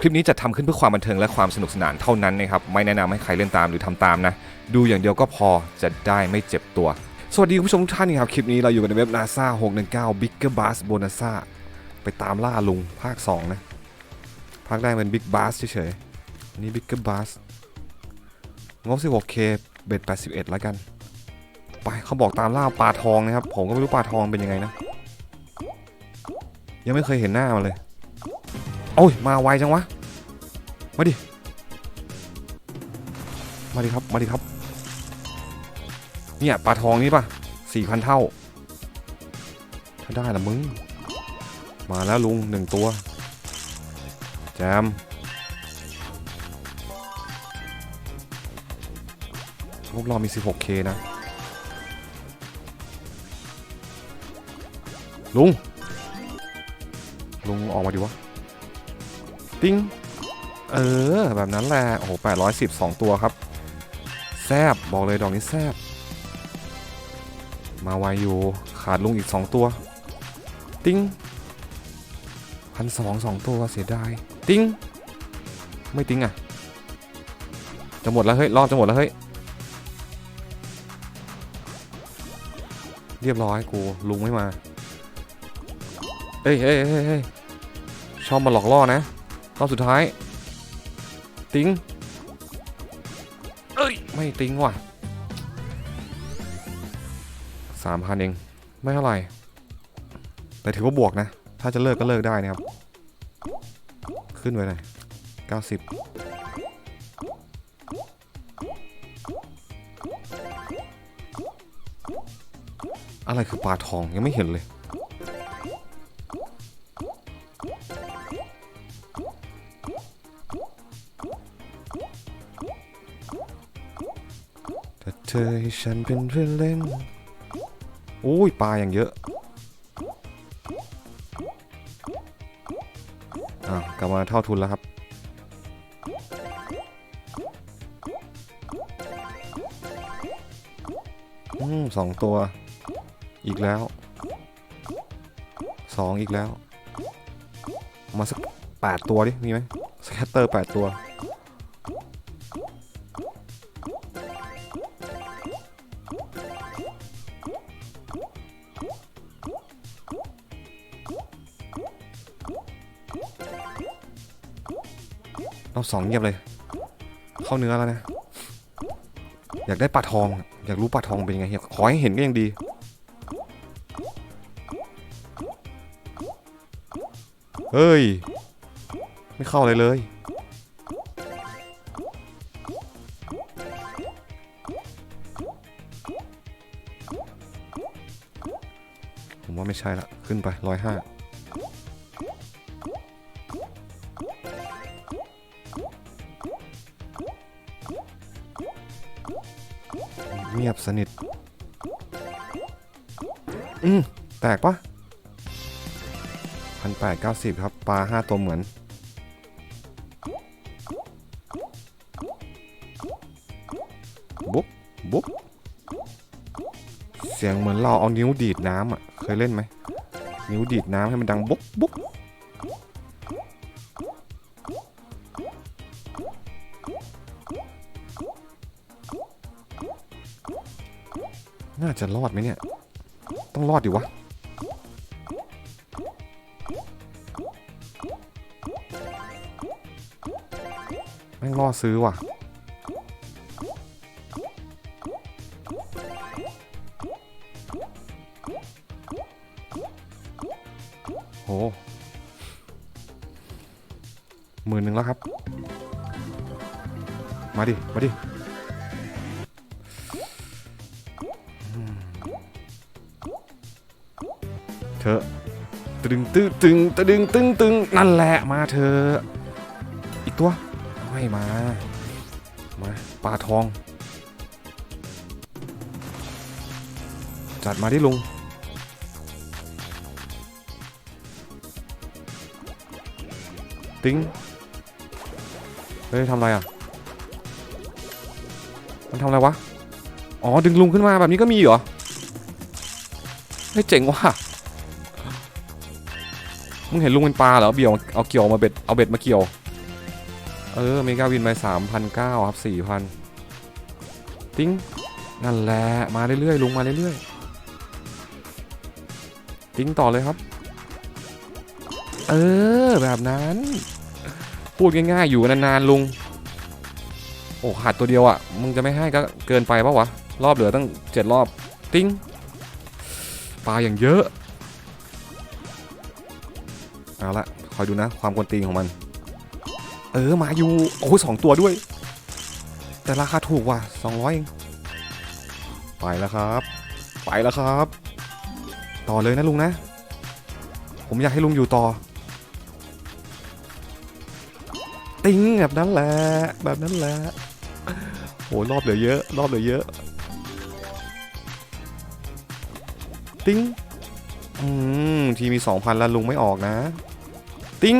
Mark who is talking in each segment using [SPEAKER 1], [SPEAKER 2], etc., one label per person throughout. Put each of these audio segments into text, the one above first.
[SPEAKER 1] คลิปนี้จะทำขึ้นเพื่อความบันเทิงและความสนุกสนานเท่านั้นนะครับ ไม่แนะนำให้ใครเล่นตามหรือทำตามนะ ดูอย่างเดียวก็พอจะได้ไม่เจ็บตัว สวัสดีคุณผู้ชมทุกท่านครับ คลิปนี้เราอยู่กันในเว็บ NASA 619 Bigger Bass Bonanza ไปตามล่าลุงภาค 2 นะ ภาคแรกเป็น Big Bass เฉยๆ อันนี้ Bigger Bass งบ 16K เบ็ด81 แล้วกัน ไปเขาบอกตามล่าปลาทองนะครับ ผมก็ไม่รู้ปลาทองเป็นยังไงนะ ยังไม่เคยเห็นหน้ามันเลย โอ้ย มาไวจังวะ มาดิ มาดิครับ มาดิครับ เนี่ยปลาทองนี่ป่ะสี่พันเท่า ถ้าได้ละมึง มาแล้วลุงหนึ่งตัว แจม พวกเรามี 16K นะ ลุง ลุงออกมาดิวะ ติ้งเออ แบบนั้นแหละ โอ้โห810 2ตัวครับ แซบบอกเลยดอกนี้แซบ มาไวอยู่ ขาดลุงอีก2ตัว ติ้งพันสองสองตัวเสียดาย ติ้งไม่ติ้งอะ จะหมดแล้วเฮ้ย รอบจะหมดแล้วเฮ้ย เรียบร้อยกูลุงไม่มา เอ้ยเอ้ยเอ้ยเอ้ยชอบมาหลอกล่อนะ รอบสุดท้าย ติ้งเอ้ย ไม่ติ้งว่ะสามพันเอง ไม่เท่าไหร่ แต่ถือว่าบวกนะ ถ้าจะเลิกก็เลิกได้นะครับ ขึ้นไว้เลยเก้าสิบอะไรคือปลาทองยังไม่เห็นเลย อให้ฉันเป็นเพื่อนเล่นโอ้ยปลาอย่างเยอะอะกลับมาเท่าทุนแล้วครับ อืมสองตัว อีกแล้วสองอีกแล้ว มาสักแปดตัวดิ มีไหมสแคตเตอร์แปดตัว รอบสองเงียบเลย เข้าเนื้อแล้วนะ อยากได้ปลาทอง อยากรู้ปลาทองเป็นยังไงขอให้เห็นก็ยังดีเฮ้ย ไม่เข้าเลยเลย ผมว่าไม่ใช่ละ ขึ้นไปร้อยห้า เงียบสนิท อืม แตกปะพันแปดเก้าสิบครับ ปลาห้าตัวเหมือน บุ๊บบุ๊บเสียงเหมือนเราเอานิ้วดีดน้ำอะ เคยเล่นไหม นิ้วดีดน้ำให้มันดังบุ๊บบุ๊บ น่าจะรอดไหมเนี่ย ต้องรอดดิวะ แม่งล่อซื้อว่ะ โหหมื่นหนึ่งแล้วครับ มาดิ มาดิ เธอตึงตึงตึงตึงตึงตึงนั่นแหละมาเธอะอีกตัวไม่มามาปลาทอง จัดมาที่ลุงติ้งเฮ้ยทำอะไรอะ มันทำอะไรวะ อ๋อ ดึงลุงขึ้นมาแบบนี้ก็มีเหรอ เฮ้ยเจ๋งว่ะ มึงเห็นลุงเป็นปลาเหรอเบี่ยวเอาเกี่ยวมาเบ็ดเอาเบ็ดมาเกี่ยว เออเมกาวินไปสามพันเก้าครับสี่พันติ้งนั่นแหละมาเรื่อยๆลุงมาเรื่อยๆติ้งต่อเลยครับ เออแบบนั้น พูดง่ายๆอยู่นานๆลุงโอ้ขาดตัวเดียวอะ่ะมึงจะไม่ให้ก็เกินไปปะวะรอบเหลือตั้งเจ็ดรอบ ติ้งปลาอย่างเยอะ เอาละคอยดูนะ ความกวนตีนของมัน เออมาอยู่โอ้สองตัวด้วย แต่ราคาถูกว่ะสองร้อยเองไปแล้วครับ ไปแล้วครับ ต่อเลยนะลุงนะ ผมอยากให้ลุงอยู่ต่อ ติ้งแบบนั้นแหละแบบนั้นแหละโอ้รอบเหลือเยอะรอบเหลือเยอะ ติ้งอืมทีมีสองพันแล้วลุงไม่ออกนะ ติ้ง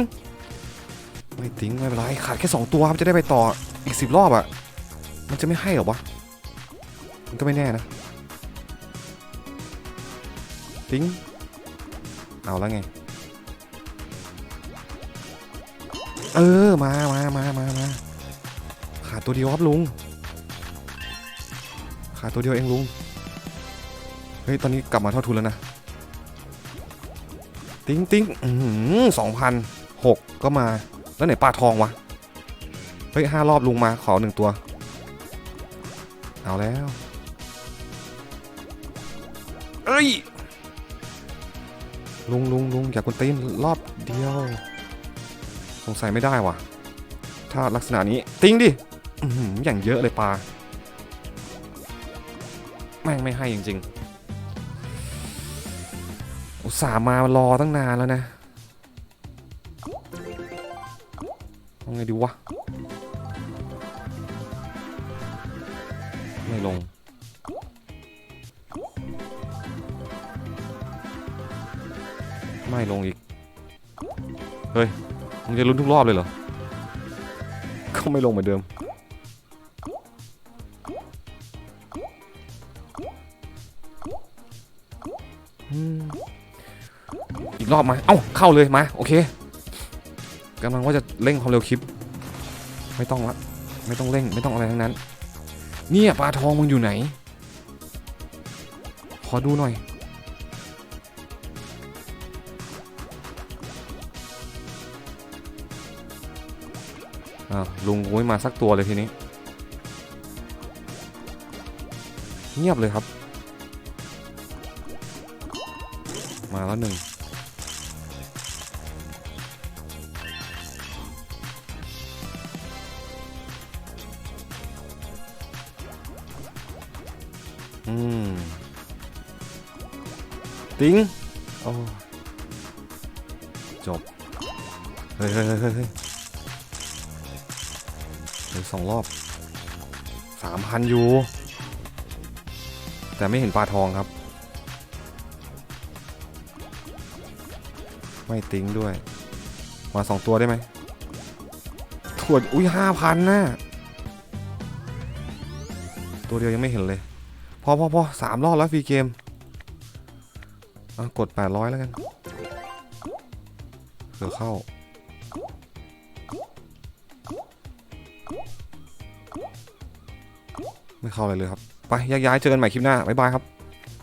[SPEAKER 1] ไม่ติ้งไม่เป็นไรขาดแค่สองตัวครับจะได้ไปต่ออีกสิบรอบอะ่ะ มันจะไม่ให้หรอวะ มันก็ไม่แน่นะ ติ้งเอาแล้วไง เออ มามามามามาขาดตัวเดียวครับลุง ขาดตัวเดียวเองลุง เฮ้ย ตอนนี้กลับมาเท่าทุนแล้วนะ ติ้งติ้งสองพันหกก็มา แล้วไหนปลาทองวะ เฮ้ยห้ารอบลุงมาขอหนึ่งตัว เอาแล้วเอ้ย ลุงลุงลุงอยากกวนตีนรอบเดียว สงสัยไม่ได้ว่ะ ถ้าลักษณะนี้ติ้งดิอื้อหืออย่างเยอะเลยปลา แม่งไม่ให้จริง ๆ อุตส่าห์มารอตั้งนานแล้วนะเอาไงดีวะ ไม่ลง ไม่ลงอีก เฮ้ย มึงจะลุ้นทุกรอบเลยเหรอ ก็ไม่ลงเหมือนเดิม อีกรอบมา เอ้า เข้าเลยมา โอเคกำลังว่าจะเร่งความเร็วคลิป ไม่ต้องละไม่ต้องเร่งไม่ต้องอะไรทั้งนั้น เนี่ยปลาทองมึงอยู่ไหน ขอดูหน่อย อ้าวลุงกูไม่มาสักตัวเลยทีนี้ เงียบเลยครับ มาแล้วหนึ่ง อืมติ้งโอ้จบ เฮ้ยเฮ้ยเฮ้ยเฮ้ยสองรอบสามพันยูแต่ไม่เห็นปลาทองครับ ไม่ติ้งด้วย มาสองตัวได้ไหมถั่วอุ้ยห้าพันนะตัวเดียวยังไม่เห็นเลย พอพอพอสามรอบแล้วฟรีเกมอะกด 800 แล้วกันเผื่อเข้า ไม่เข้าอะไรเลยครับ ไปย้ายเจอกันใหม่คลิปหน้า บ๊ายบายครับ